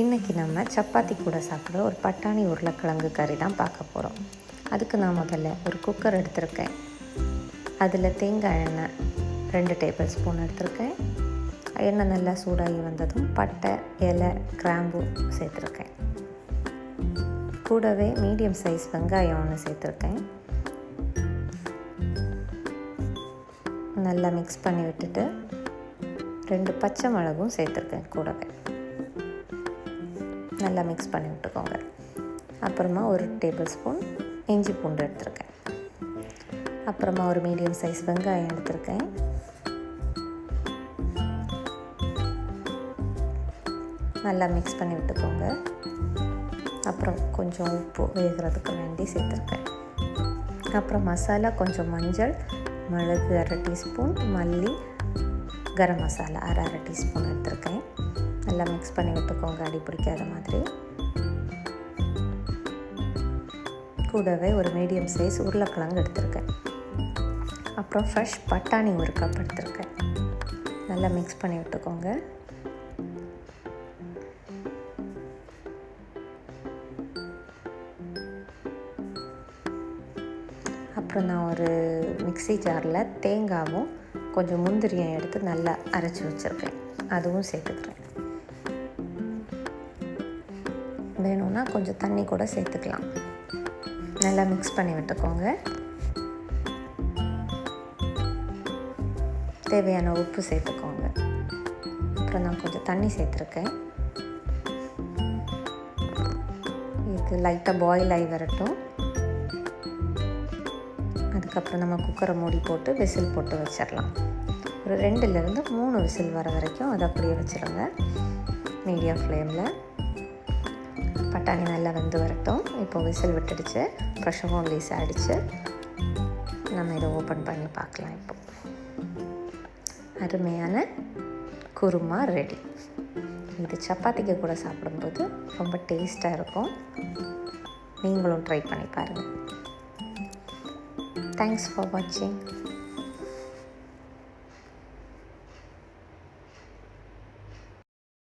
இன்றைக்கி நம்ம சப்பாத்தி கூட சாப்பிட்ற ஒரு பட்டாணி உருளைக்கிழங்கு கறி தான் பார்க்க போகிறோம் அதுக்கு நான் முதல்ல ஒரு குக்கர் எடுத்திருக்கேன். அதில் தேங்காய் எண்ணெய் ரெண்டு டேபிள் ஸ்பூன் எடுத்திருக்கேன். எண்ணெய் நல்லா சூடாகி வந்ததும் பட்டை இலை கிராம்பு சேர்த்துருக்கேன். கூடவே மீடியம் சைஸ் வெங்காயம் ஒன்று சேர்த்துருக்கேன். நல்லா மிக்ஸ் பண்ணி விட்டுட்டு ரெண்டு பச்சை மிளகும் சேர்த்துருக்கேன் கூடவே. நல்லா மிக்ஸ் பண்ணி விட்டுக்கோங்க. அப்புறமா ஒரு டேபிள் ஸ்பூன் இஞ்சி பூண்டு எடுத்திருக்கேன். அப்புறமா ஒரு மீடியம் சைஸ் வெங்காயம் எடுத்திருக்கேன். நல்லா மிக்ஸ் பண்ணி விட்டுக்கோங்க. அப்புறம் கொஞ்சம் உப்பு வேகிறதுக்கு வேண்டி சேர்த்துருக்கேன். அப்புறம் மசாலா கொஞ்சம் மஞ்சள் மிளகு அரை டீஸ்பூன் மல்லி கரம் மசாலா அரை அரை டீஸ்பூன் எடுத்திருக்கேன். நல்லா மிக்ஸ் பண்ணி விட்டுக்கோங்க. அடி பிடிக்காத மாதிரி. கூடவே ஒரு மீடியம் சைஸ் உருளைக்கிழங்கு எடுத்திருக்கேன். அப்புறம் ஃப்ரெஷ் பட்டாணி ஒரு கப் எடுத்திருக்கேன். நல்லா மிக்ஸ் பண்ணி விட்டுக்கோங்க. அப்புறம் நான் ஒரு மிக்ஸி ஜாரில் தேங்காவும் கொஞ்சம் முந்திரியும் எடுத்து நல்லா அரைச்சி வச்சுருக்கேன். அதுவும் சேர்த்துக்கிறேன். வேணும்னா கொஞ்சம் தண்ணி கூட சேர்த்துக்கலாம். நல்லா மிக்ஸ் பண்ணி விட்டுக்கோங்க. தேவையான உப்பு சேர்த்துக்கோங்க. அப்புறம் நான் கொஞ்சம் தண்ணி சேர்த்துருக்கேன். இது லைட்டாக பாயில் ஆகி வரட்டும். அதுக்கப்புறம் நம்ம குக்கரை மூடி போட்டு விசில் போட்டு வச்சிடலாம். ஒரு ரெண்டுலேருந்து மூணு விசில் வர வரைக்கும் அதை அப்படியே வச்சுருங்க. மீடியம் ஃப்ளேமில் பட்டாணி நல்லா வெந்து வரட்டும். இப்போ விசில் விட்டுடுச்சு. ப்ரெஷரும் ரிலீஸ் ஆகிடுச்சு நம்ம இதை ஓப்பன் பண்ணி பார்க்கலாம் இப்போ. அருமையான குருமா ரெடி இது சப்பாத்திக்கு கூட சாப்பிடும்போது ரொம்ப டேஸ்ட்டாக இருக்கும். நீங்களும் ட்ரை பண்ணி பாருங்கள் தேங்க்ஸ் ஃபார் வாட்சிங்